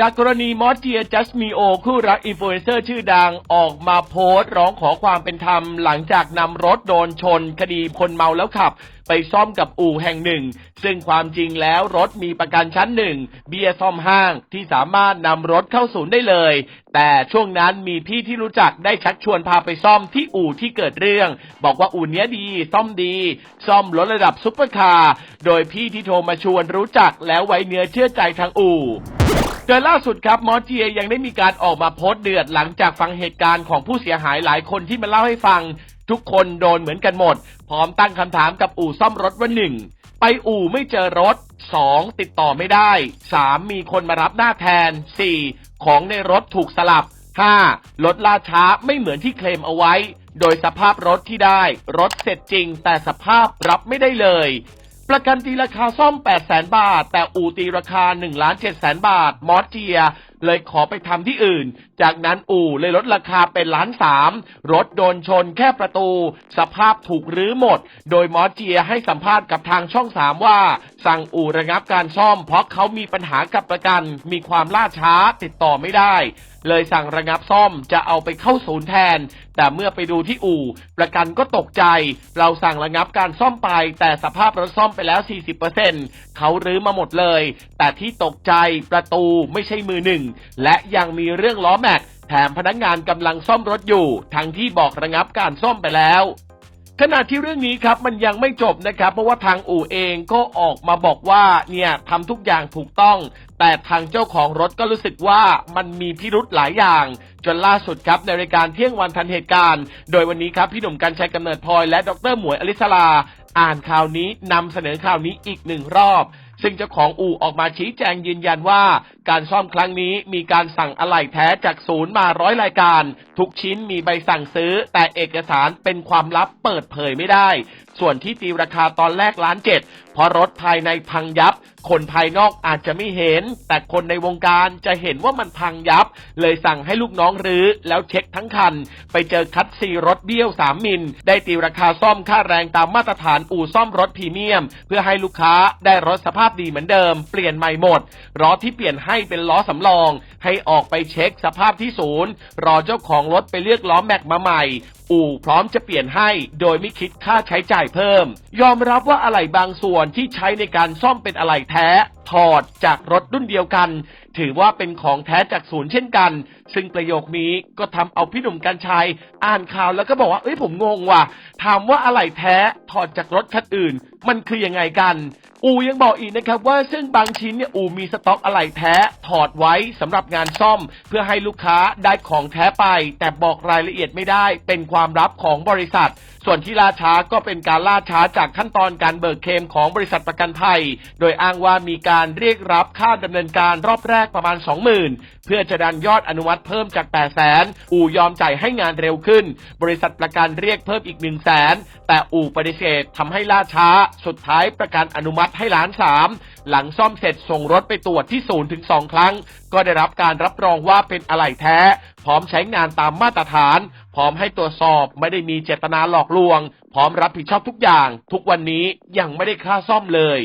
จากกรณีมอสเจียจัสมีโอ คู่รักอินฟลูเอนเซอร์ชื่อดังออกมาโพสต์ร้องขอความเป็นธรรม หลังจากนำรถโดนชน คดีคนเมาแล้วขับ ไปซ่อมกับอู่แห่งหนึ่ง ซึ่งความจริงแล้วรถมีประกันชั้นหนึ่ง เบียซ่อมห้างที่สามารถนำรถเข้าศูนย์ได้เลย แต่ช่วงนั้นมีพี่ที่รู้จักได้ชักชวนพาไปซ่อมที่อู่ที่เกิดเรื่อง บอกว่าอู่เนี้ยดีซ่อมดี ซ่อมรถระดับซุปเปอร์คาร์โดยพี่ที่โทรมาชวนรู้จักแล้วไว้เนื้อเชื่อใจทางอู่ โดยล่าสุดครับหมอเจียยังได้มีการออกมาโพสต์เดือดหลังจากฟังเหตุการณ์ของผู้เสียหายหลายคนที่มาเล่าให้ฟัง ทุกคนโดนเหมือนกันหมด พร้อมตั้งคำถามกับอู่ซ่อมรถว่าหนึ่งไปอู่ไม่เจอรถ 2. ติดต่อไม่ได้ 3. มีคนมารับหน้าแทน 4. ของในรถถูกสลับ 5. รถล่าช้าไม่เหมือนที่เคลมเอาไว้ โดยสภาพรถที่ได้ รถเสร็จจริง แต่สภาพรับไม่ได้เลย ประกันตีราคาซ่อม 8 0,000นบาท แต่อู่ตีราคา 1 ล้าน7แสนบาท มอสเจีย เลยขอไปทำที่อื่น จากนั้นอู่เลยลดราคาเป็นล้านสาม รถโดนชนแค่ประตู สภาพถูกรื้อหมด โดยมอสเจียให้สัมภาษณ์กับทางช่องสามว่า สั่งอู่ระงับการซ่อมเพราะเขามีปัญหากับประกัน มีความล่าช้าติดต่อไม่ได้ เลยสั่งระงับซ่อมจะเอาไปเข้าศูนย์แทน แต่เมื่อไปดูที่อู่ ประกันก็ตกใจ เราสั่งระงับการซ่อมไป แต่สภาพรถซ่อมไปแล้ว 40%เขารื้อมาหมดเลย แต่ที่ตกใจประตูไม่ใช่มือหนึ่ง และยังมีเรื่องล้อแม็กแถมพนักงานกำลังซ่อมรถอยู่ ทั้งที่บอกระงับการซ่อมไปแล้ว ขณะที่เรื่องนี้ครับมันยังไม่จบนะครับ เพราะว่าทางอู่เองก็ออกมาบอกว่าเนี่ยทำทุกอย่างถูกต้อง แต่ทางเจ้าของรถก็รู้สึกว่ามันมีพิรุธหลายอย่าง จนล่าสุดครับในรายการเที่ยงวันทันเหตุการณ์ โดยวันนี้ครับพี่หนุ่มกัญชัยกำเนิดพลอยและดรหมวยอลิสลาอ่านข่าวนี้นำเสนอข่าวนี้อีกหนึ่งรอบซึ่งเจ้าของอู่ออกมาชี้แจงยืนยันว่า การซ่อมครั้งนี้มีการสั่งอะไหล่แท้จากศูนย์มาร้อยรายการ ทุกชิ้นมีใบสั่งซื้อ แต่เอกสารเป็นความลับเปิดเผยไม่ได้ ส่วนที่ตีราคาตอนแรกล้านเจ็ดเพราะรถภายในพังยับ คนภายนอกอาจจะไม่เห็น แต่คนในวงการจะเห็นว่ามันพังยับ เลยสั่งให้ลูกน้องรื้อ แล้วเช็คทั้งคัน ไปเจอคัดซีรถเบี้ยว 3 มิล ได้ตีราคาซ่อมค่าแรงตามมาตรฐานอู่ซ่อมรถพรีเมียม เพื่อให้ลูกค้าได้รถสภาพดีเหมือนเดิม เปลี่ยนใหม่หมดล้อที่เปลี่ยนให้ให้เป็นล้อสำรอง ให้ออกไปเช็คสภาพที่ศูนย์ รอเจ้าของรถไปเลือกล้อแม็กมาใหม่ อู่พร้อมจะเปลี่ยนให้ โดยไม่คิดค่าใช้จ่ายเพิ่ม ยอมรับว่าอะไหล่บางส่วนที่ใช้ในการซ่อมเป็นอะไหล่แท้ ถอดจากรถรุ่นเดียวกัน ถือว่าเป็นของแท้จากศูนย์เช่นกัน ซึ่งประโยคนี้ก็ทำเอาพี่หนุ่มกัญชัย อ่านข่าวแล้วก็บอกว่าเอ้ยผมงงว่ะถามว่าอะไหล่แท้ ถอดจากรถคันอื่น มันคือยังไงกัน อูยังบอกอีกนะครับว่าซึ่งบางชิ้นเนี่ยอูมีสต็อกอะไหล่แท้ถอดไว้สำหรับงานซ่อม เพื่อให้ลูกค้าได้ของแท้ไป แต่บอกรายละเอียดไม่ได้ เป็นความลับของบริษัท ส่วนที่ล่าช้าก็เป็นการล่าช้าจากขั้นตอนการเบิกเคลมของบริษัทประกันภัย โดยอ้างว่ามีการเรียกรับค่าดำเนินการรอบแรกประมาณ 20,000 เพื่อจะดันยอดอนุมัติเพิ่มจาก 8 0 0 0 0 0 อู่ยอมจ่ายให้งานเร็วขึ้น บริษัทประกันเรียกเพิ่มอีก 1 0 0 0 0แสนแต่อู่ปฏิเสธทำให้ล่าช้า สุดท้ายประกันอนุมัติให้หลานสามหลังซ่อมเสร็จส่งรถไปตรวจที่ศูนย์ถึงสองครั้ง ก็ได้รับการรับรองว่าเป็นอะไหล่แท้ พร้อมใช้งานตามมาตรฐาน พร้อมให้ตรวจสอบไม่ได้มีเจตนาหลอกลวง พร้อมรับผิดชอบทุกอย่าง ทุกวันนี้ยังไม่ได้ค่าซ่อมเลย